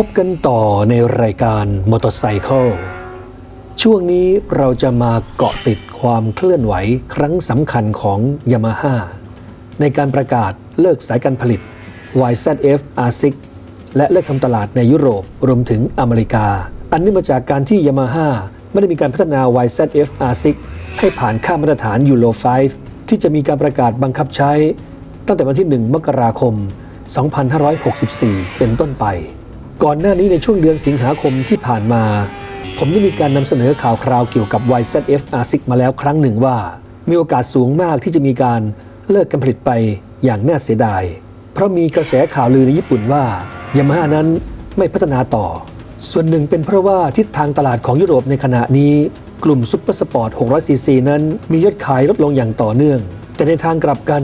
พบกันต่อในรายการมอเตอร์ไซค์ช่วงนี้เราจะมาเกาะติดความเคลื่อนไหวครั้งสำคัญของยามาฮ่าในการประกาศเลิกสายการผลิต YZF R6 และเลิกทำตลาดในยุโรปรวมถึงอเมริกา อันนี้มาจากการที่ยามาฮ่าไม่ได้มีการพัฒนา YZF R6 ให้ผ่านค่ามาตรฐานยูโร5 ที่จะมีการประกาศบังคับใช้ ตั้งแต่วันที่ 1 มกราคม 2564 เป็นต้นไป ก่อนหน้านี้ในช่วงเดือนสิงหาคมที่ผ่านมา ผมได้มีการนำเสนอข่าวคราวเกี่ยวกับ YZF R6 มาแล้วครั้งหนึ่งว่า มีโอกาสสูงมากที่จะมีการเลิกการผลิตไปอย่างน่าเสียดาย เพราะมีกระแสข่าวลือในญี่ปุ่นว่ายามาฮ่านั้นไม่พัฒนาต่อ ส่วนหนึ่งเป็นเพราะว่าทิศทางตลาดของยุโรปในขณะนี้กลุ่มซุปเปอร์สปอร์ต 600cc นั้นมียอดขายลดลงอย่างต่อเนื่อง แต่ในทางกลับกัน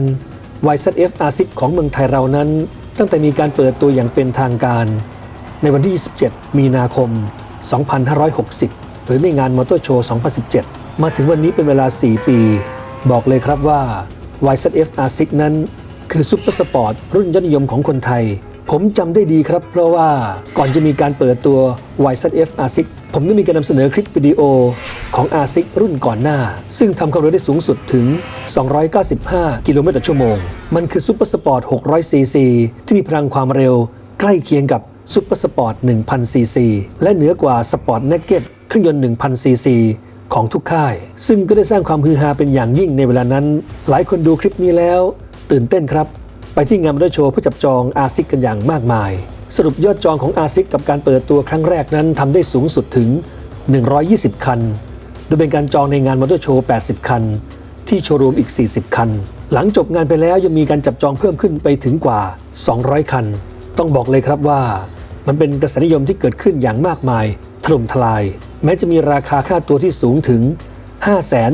YZF R6 ของเมืองไทยเรานั้น ตั้งแต่มีการเปิดตัวอย่างเป็นทางการ ในวันที่ 27 มีนาคม 2560 หรือในงานมอเตอร์โชว์ 2017 มาถึงวันนี้เป็นเวลา 4 ปี บอกเลยครับว่า YZF R6 นั้น คือซุปเปอร์สปอร์ตรุ่นยอดนิยมของคนไทย ผมจำได้ดีครับ เพราะว่าก่อนจะมีการเปิดตัว YZF R6 ผมได้มีการนำเสนอคลิปวิดีโอของ R6 รุ่นก่อนหน้า ซึ่งทำความเร็วได้สูงสุดถึง 295 กิโลเมตรต่อชั่วโมง มันคือซุปเปอร์สปอร์ต600ซีซีที่มีพลังความเร็วใกล้เคียงกับ ซุปเปอร์สปอร์ต1000ซีซีและเหนือกว่าสปอร์ตเนกเก็ตเครื่องยนต์1000ซีซีของทุกค่าย ซึ่งก็ได้สร้างความฮือฮาเป็นอย่างยิ่งในเวลานั้น หลายคนดูคลิปนี้แล้ว ตื่นเต้นครับ ไปที่งานมอเตอร์โชว์เพื่อจับจองอาซิกกันอย่างมากมาย สรุปยอดจองของอาซิกกับการเปิดตัวครั้งแรกนั้นทำได้สูงสุดถึง 120 คัน โดยเป็นการจองในงานมอเตอร์โชว์80 คัน ที่โชว์รูมอีก 40 คัน หลังจบงานไปแล้วยังมีการจับจองเพิ่มขึ้นไปถึงกว่า 200 คัน ต้องบอกเลยครับว่า มันเป็นกระแสนิยมที่เกิดขึ้นอย่างมากมาย ถล่มทลาย แม้จะมีราคาค่าตัวที่สูงถึง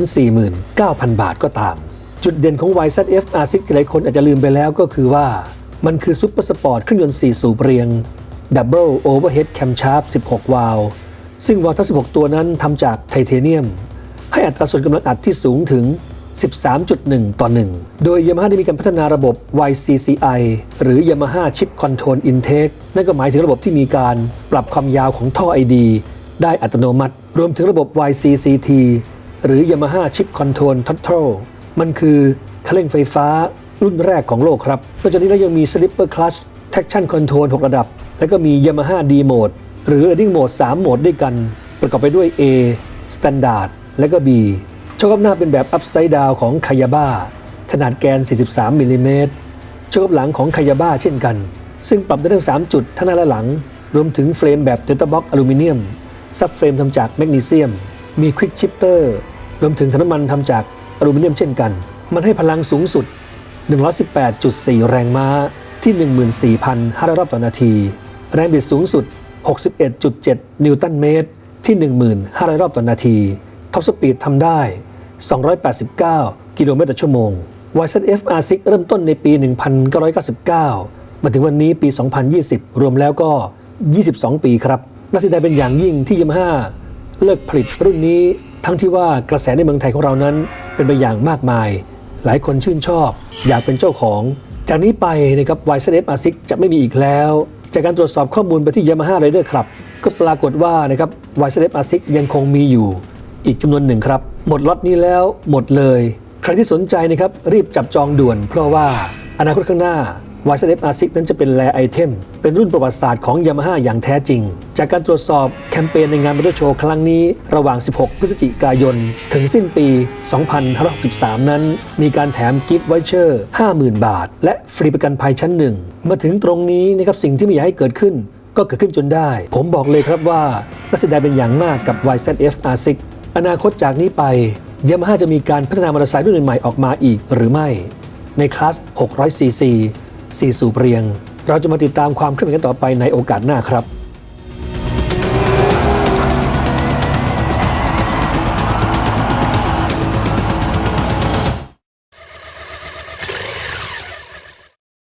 549,000 บาทก็ตาม จุดเด่นของ YZF R6 ที่หลายคนอาจจะลืมไปแล้วก็คือว่า มันคือซุปเปอร์สปอร์ตเครื่องยนต์4สูบเรียง Double Overhead Camshaft 16 วาล์วซึ่งวาล์วทั้ง 16 ตัวนั้นทำจากไทเทเนียม ให้อัตราส่วนกำลังอัดที่สูงถึง 13.1 ต่อ 1 โดย Yamaha ได้มีการพัฒนาระบบ YCCI หรือ Yamaha Chip Control Intake นั่นก็หมายถึงระบบที่มีการปรับความยาวของท่อ ID ได้อัตโนมัติ รวมถึงระบบ YCCT หรือ Yamaha Chip Control Throttle มันคือคันเร่งไฟฟ้ารุ่นแรกของโลกครับนอกจากนี้แล้วยังมี Slipper Clutch Traction Control 6 ระดับ แล้วก็มี Yamaha D Mode หรือ Riding Mode 3 โหมดด้วยกัน ประกอบไปด้วย A Standard และก็ B โชคอัพหน้าเป็นแบบ Upside Down ของ Kayaba ขนาดแกน 43มิลลิเมตรโชคอัพหลังของ Kayaba เช่นกัน ซึ่งปรับได้ทั้ง 3 จุดทั้งหน้าและหลัง รวมถึงเฟรมแบบ Delta Box อกอลูมิเนียม ซับเฟรมทำจากแมกนีเซียม มี Quick Shifter รวมถึงถังน้ำมันทำจากอลูมิเนียมเช่นกัน มันให้พลังสูงสุด 118.4 แรงม้าที่ 14,500 รอบต่อนาที แรงบิดสูงสุด 61.7 นิวตันเมตรที่ 1,500รอบต่อนาที ท็อปสปีดทำได้ 289 กิโลเมตรต่อชั่วโมง YZF R6 เริ่มต้นในปี 1999 มาถึงวันนี้ปี 2020 รวมแล้วก็ 22 ปีครับน่าเสียดายเป็นอย่างยิ่งที่ยามาฮ่าเลิกผลิตรุ่นนี้ ทั้งที่ว่ากระแสในเมืองไทยของเรานั้นเป็นไปอย่างมากมาย หลายคนชื่นชอบ อยากเป็นเจ้าของ จากนี้ไปนะครับ YZF R6 จะไม่มีอีกแล้ว จากการตรวจสอบข้อมูลไปที่ Yamaha Rider Club ก็ปรากฏว่านะครับ YZF R6 ยังคงมีอยู่ อีกจำนวนหนึ่งครับ หมดล็อตนี้แล้วหมดเลย ใครที่สนใจนะครับรีบจับจองด่วน เพราะว่าอนาคตข้างหน้า YZF R6 นั้นจะเป็นแลไอเทม เป็นรุ่นประวัติศาสตร์ของ Yamaha อย่างแท้จริง จากการตรวจสอบแคมเปญในงานมอเตอร์โชว์ครั้งนี้ ระหว่าง 16 พฤศจิกายน ถึงสิ้นปี 2563 นั้น มีการแถมกิฟต์ไวเชอร์ 50,000 บาท และฟรีประกันภัยชั้นหนึ่ง มาถึงตรงนี้นะครับสิ่งที่ไม่อยากให้เกิดขึ้น ก็เกิดขึ้นจนได้ ผมบอกเลยครับว่าน่าเสียดายเป็นอย่างมากกับ YZF R6 อนาคตจากนี้ไปยามาฮ่าจะมีการพัฒนามอเตอร์ไซค์รุ่นใหม่ออกมาอีกหรือไม่ ในคลาส 600cc 4 สูบเรียง เราจะมาติดตามความเคลื่อนไหวกันต่อไปในโอกาสหน้าครับ